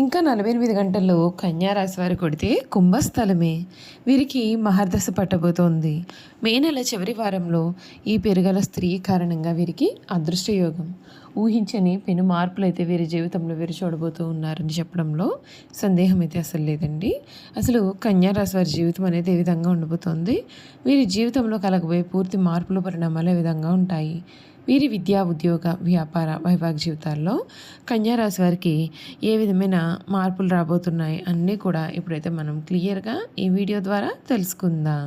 ఇంకా నలభై ఎనిమిది గంటల్లో కన్యారాశి వారు కొడితే కుంభస్థలమే. వీరికి మహర్దశ పట్టబోతోంది. మే నెల చివరి వారంలో ఈ పెరుగల స్త్రీ కారణంగా వీరికి అదృష్టయోగం. ఊహించని పెను మార్పులు అయితే వీరి జీవితంలో వీరు చూడబోతూ ఉన్నారని చెప్పడంలో సందేహం అయితే అసలు లేదండి. అసలు కన్యారాశి వారి జీవితం అనేది ఏ విధంగా ఉండబోతోంది? వీరి జీవితంలో కలగబోయే పూర్తి మార్పులు పరిణామాలు ఏ విధంగా ఉంటాయి? వీరి విద్యా ఉద్యోగ వ్యాపార వైవాహిక జీవితాల్లో కన్యారాశి వారికి ఏ విధమైన మార్పులు రాబోతున్నాయి అన్నీ కూడా ఇప్పుడైతే మనం క్లియర్గా ఈ వీడియో ద్వారా తెలుసుకుందాం.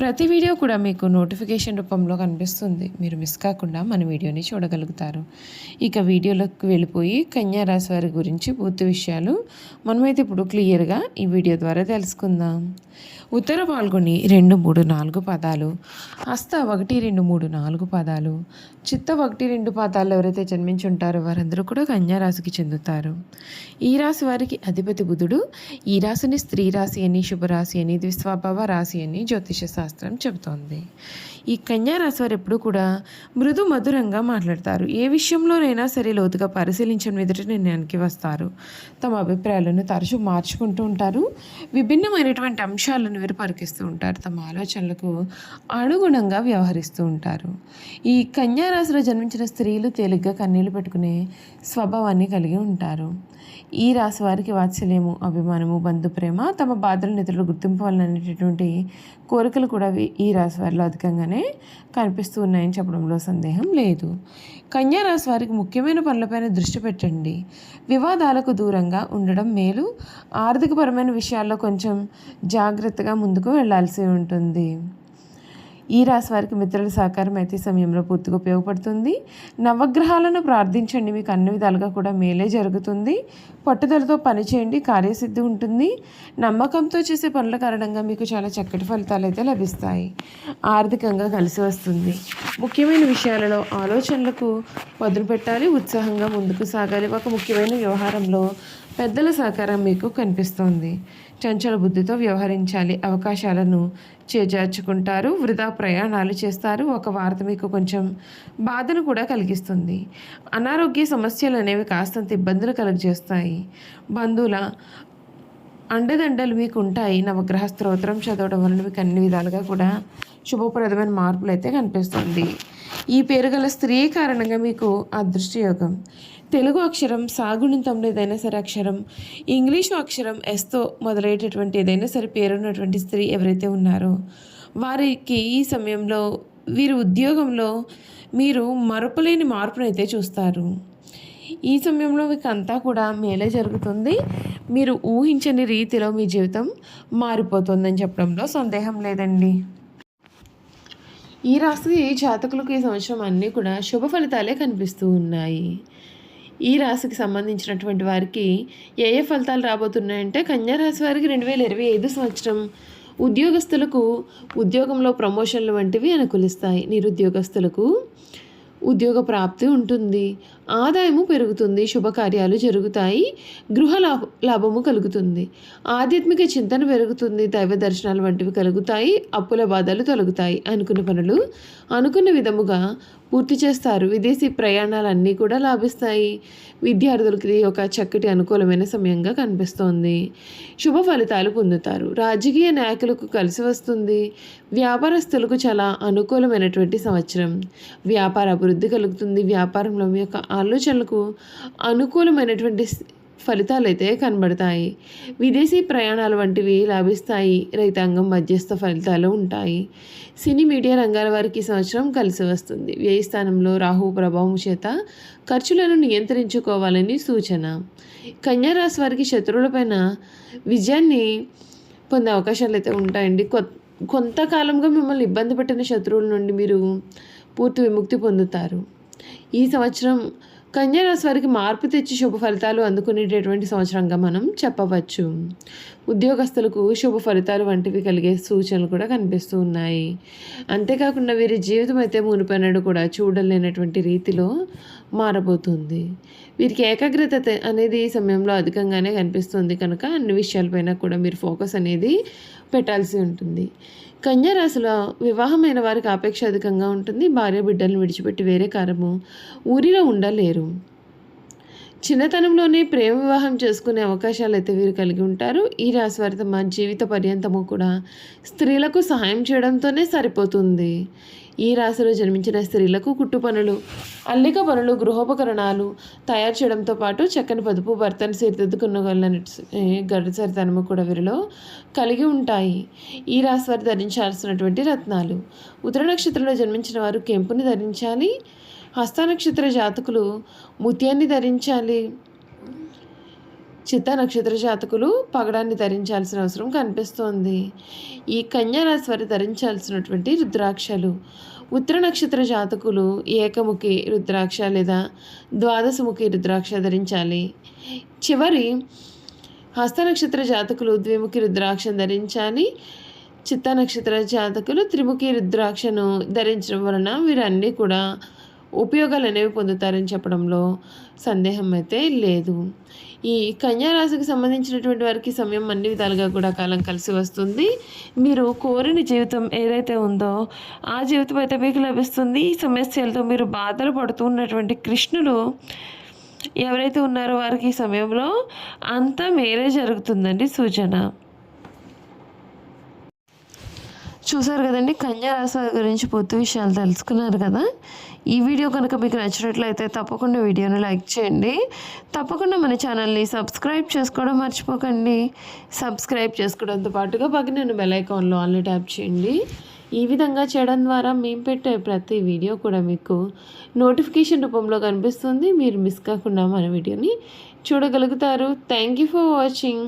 ప్రతి వీడియో కూడా మీకు నోటిఫికేషన్ రూపంలో కనిపిస్తుంది. మీరు మిస్ కాకుండా మన వీడియోని చూడగలుగుతారు. ఇక వీడియోలోకి వెళ్ళిపోయి కన్యారాశి వారి గురించి పూర్తి విషయాలు మనమైతే ఇప్పుడు క్లియర్గా ఈ వీడియో ద్వారా తెలుసుకుందాం. ఉత్తర పాల్గొని రెండు మూడు నాలుగు పదాలు హస్త ఒకటి రెండు మూడు నాలుగు పదాలు చిత్త ఒకటి రెండు పదాలు ఎవరైతే జన్మించి ఉంటారో వారందరూ కూడా కన్యారాశికి చెందుతారు. ఈ రాశి వారికి అధిపతి బుధుడు. ఈ రాశిని స్త్రీ రాశి అని శుభరాశి అని ద్విస్వభావ రాశి అని జ్యోతిష శాస్త్రం చెబుతోంది. ఈ కన్యా రాశి వారు ఎప్పుడూ కూడా మృదు మధురంగా మాట్లాడతారు. ఏ విషయంలోనైనా సరే లోతుగా పరిశీలించిన ఎదుటి నిర్ణయానికి వస్తారు. తమ అభిప్రాయాలను తరచూ మార్చుకుంటూ ఉంటారు. విభిన్నమైనటువంటి అంశాలను వీరు పరికిస్తూ ఉంటారు. తమ ఆలోచనలకు అనుగుణంగా వ్యవహరిస్తూ ఉంటారు. ఈ కన్యా రాశిలో జన్మించిన స్త్రీలు తేలిగ్గా కన్నీళ్ళు పెట్టుకునే స్వభావాన్ని కలిగి ఉంటారు. ఈ రాశి వారికి వాత్సల్యము అభిమానము బంధు ప్రేమ తమ బాధలను ఇతరులు గుర్తింపాలనేటటువంటి కోరికలు కూడా ఈ రాశి వారిలో అధికంగానే కనిపిస్తూ ఉన్నాయని చెప్పడంలో సందేహం లేదు. కన్యా రాశి వారికి ముఖ్యమైన పనులపైన దృష్టి పెట్టండి. వివాదాలకు దూరంగా ఉండడం మేలు. ఆర్థికపరమైన విషయాల్లో కొంచెం జాగ్రత్తగా ముందుకు వెళ్ళాల్సి ఉంటుంది. ఈ రాశి వారికి మిత్రుల సహకారం అయితే సమయంలో పూర్తిగా ఉపయోగపడుతుంది. నవగ్రహాలను ప్రార్థించండి. మీకు అన్ని విధాలుగా కూడా మేలే జరుగుతుంది. పట్టుదలతో పనిచేయండి కార్యసిద్ధి ఉంటుంది. నమ్మకంతో చేసే పనుల కారణంగా మీకు చాలా చక్కటి ఫలితాలు అయితే లభిస్తాయి. ఆర్థికంగా కలిసి వస్తుంది. ముఖ్యమైన విషయాలలో ఆలోచనలకు పదును పెట్టాలి ఉత్సాహంగా ముందుకు సాగాలి. ఒక ముఖ్యమైన వ్యవహారంలో పెద్దల సహకారం మీకు కనిపిస్తోంది. చంచల బుద్ధితో వ్యవహరించాలి అవకాశాలను చేజార్చుకుంటారు వృధా ప్రయాణాలు చేస్తారు. ఒక వార్త మీకు కొంచెం బాధను కూడా కలిగిస్తుంది. అనారోగ్య సమస్యలు అనేవి కాస్తంత ఇబ్బందులు కలుగజేస్తాయి. బంధువుల అండదండలు మీకు ఉంటాయి. నవగ్రహ స్తోత్రం చదవడం వలన మీకు అన్ని విధాలుగా కూడా శుభప్రదమైన మార్పులు అయితే కనిపిస్తుంది. ఈ పేరు గల స్త్రీ కారణంగా మీకు అదృష్టయోగం. తెలుగు అక్షరం సాగుణితంలో ఏదైనా సరే అక్షరం ఇంగ్లీషు అక్షరం ఎస్తో మొదలయ్యేటటువంటి ఏదైనా సరే పేరున్నటువంటి స్త్రీ ఎవరైతే ఉన్నారో వారికి ఈ సమయంలో వీరి ఉద్యోగంలో మీరు మరపులేని మార్పును అయితే చూస్తారు. ఈ సమయంలో మీకు అంతా కూడా మేలే జరుగుతుంది. మీరు ఊహించని రీతిలో మీ జీవితం మారిపోతుందని చెప్పడంలో సందేహం లేదండి. ఈ రాశి జాతకులకు ఈ సంవత్సరం అన్నీ కూడా శుభ ఫలితాలే కనిపిస్తూ ఉన్నాయి. ఈ రాశికి సంబంధించినటువంటి వారికి ఏ ఏ ఫలితాలు రాబోతున్నాయంటే కన్యా రాశి వారికి రెండు వేల ఇరవై ఐదు సంవత్సరం ఉద్యోగస్తులకు ఉద్యోగంలో ప్రమోషన్లు వంటివి అనుకూలిస్తాయి. నిరుద్యోగస్తులకు ఉద్యోగ ప్రాప్తి ఉంటుంది. ఆదాయము పెరుగుతుంది శుభకార్యాలు జరుగుతాయి గృహ లాభ లాభము కలుగుతుంది. ఆధ్యాత్మిక చింతన పెరుగుతుంది దైవ దర్శనాలు వంటివి కలుగుతాయి అప్పుల బాధలు తొలగుతాయి అనుకున్న పనులు అనుకున్న విధముగా పూర్తి చేస్తారు. విదేశీ ప్రయాణాలన్నీ కూడా లాభిస్తాయి. విద్యార్థులకి ఇది ఒక చక్కటి అనుకూలమైన సమయంగా కనిపిస్తోంది. శుభ ఫలితాలు పొందుతారు. రాజకీయ నాయకులకు కలిసి వస్తుంది. వ్యాపారస్తులకు చాలా అనుకూలమైనటువంటి సంవత్సరం. వ్యాపార అభివృద్ధి కలుగుతుంది. వ్యాపారంలో మీ యొక్క ఆలోచనలకు అనుకూలమైనటువంటి ఫలితాలు అయితే కనబడతాయి. విదేశీ ప్రయాణాలు వంటివి లాభిస్తాయి. రైతాంగం మధ్యస్థ ఫలితాలు ఉంటాయి. సినీ మీడియా రంగాల వారికి సంవత్సరం కలిసి వస్తుంది. వ్యయ స్థానంలో రాహు ప్రభావం చేత ఖర్చులను నియంత్రించుకోవాలని సూచన. కన్యారాశి వారికి శత్రువులపైన విజయాన్ని పొందే అవకాశాలు అయితే ఉంటాయండి. కొ కొంతకాలంగా మిమ్మల్ని ఇబ్బంది పెట్టిన శత్రువుల నుండి మీరు పూర్తి విముక్తి పొందుతారు. ఈ సంవత్సరం కన్యా వారికి మార్పు తెచ్చి శుభ ఫలితాలు అందుకునేటటువంటి సంవత్సరంగా మనం చెప్పవచ్చు. ఉద్యోగస్తులకు శుభ ఫలితాలు వంటివి కలిగే సూచనలు కూడా కనిపిస్తూ ఉన్నాయి. అంతేకాకుండా వీరి జీవితం అయితే మునిపోయినాడు కూడా చూడలేనటువంటి రీతిలో మారబోతుంది. వీరికి ఏకాగ్రత అనేది ఈ సమయంలో అధికంగానే కనిపిస్తుంది. కనుక అన్ని విషయాలపైన కూడా మీరు ఫోకస్ అనేది పెట్టాల్సి ఉంటుంది. కన్యారాశిలో వివాహమైన వారికి ఆపేక్ష అధికంగా ఉంటుంది. భార్య బిడ్డలను విడిచిపెట్టి వేరే కారము ఊరిలో ఉండలేరు. చిన్నతనంలోనే ప్రేమ వివాహం చేసుకునే అవకాశాలు అయితే వీరు కలిగి ఉంటారు. ఈ రాశి వారి తమ జీవిత పర్యంతము కూడా స్త్రీలకు సహాయం చేయడంతోనే సరిపోతుంది. ఈ రాశిలో జన్మించిన స్త్రీలకు కుట్టు పనులు అల్లిక పనులు గృహోపకరణాలు తయారు చేయడంతో పాటు చక్కని పొదుపు భర్తను సరిదిద్దుకున్న గడిసరితనము కూడా వీరిలో కలిగి ఉంటాయి. ఈ రాశి వారు ధరించాల్సినటువంటి రత్నాలు. ఉత్తర నక్షత్రంలో జన్మించిన వారు కెంపుని ధరించాలి. హస్త నక్షత్ర జాతకులు ముత్యాన్ని ధరించాలి. చిత్త నక్షత్ర జాతకులు పగడాన్ని ధరించాల్సిన అవసరం కనిపిస్తోంది. ఈ కన్యారాశి వారు ధరించాల్సినటువంటి రుద్రాక్షలు. ఉత్తర నక్షత్ర జాతకులు ఏకముఖి రుద్రాక్ష లేదా ద్వాదశముఖి రుద్రాక్ష ధరించాలి. చివరి హస్త నక్షత్ర జాతకులు ద్విముఖి రుద్రాక్ష ధరించాలి. చిత్త నక్షత్ర జాతకులు త్రిముఖి రుద్రాక్షను ధరించడం వలన వీరన్నీ కూడా ఉపయోగాలు అనేవి పొందుతారని చెప్పడంలో సందేహం అయితే లేదు. ఈ కన్యా రాశికి సంబంధించినటువంటి వారికి సమయం అన్ని విధాలుగా కూడా కాలం కలిసి వస్తుంది. మీరు కోరిన జీవితం ఏదైతే ఉందో ఆ జీవితం అయితే మీకు లభిస్తుంది. ఈ సమస్యలతో మీరు బాధలు పడుతూ ఉన్నటువంటి కృష్ణులు ఎవరైతే ఉన్నారో వారికి ఈ సమయంలో అంతా మేలే జరుగుతుందండి సూచన. చూసారు కదండి కన్యా రాశి గురించి పూర్తి విషయాలు తెలుసుకున్నారు కదా. ఈ వీడియో కనుక మీకు నచ్చినట్లయితే తప్పకుండా వీడియోని లైక్ చేయండి. తప్పకుండా మన ఛానల్ని సబ్స్క్రైబ్ చేసుకోవడం మర్చిపోకండి. సబ్స్క్రైబ్ చేసుకోవడంతో పాటుగా పక్కన బెల్ ఐకాన్లో ఆల్ని ట్యాప్ చేయండి. ఈ విధంగా చేయడం ద్వారా మేము పెట్టే ప్రతి వీడియో కూడా మీకు నోటిఫికేషన్ రూపంలో కనిపిస్తుంది. మీరు మిస్ కాకుండా మన వీడియోని చూడగలుగుతారు. Thank you for watching.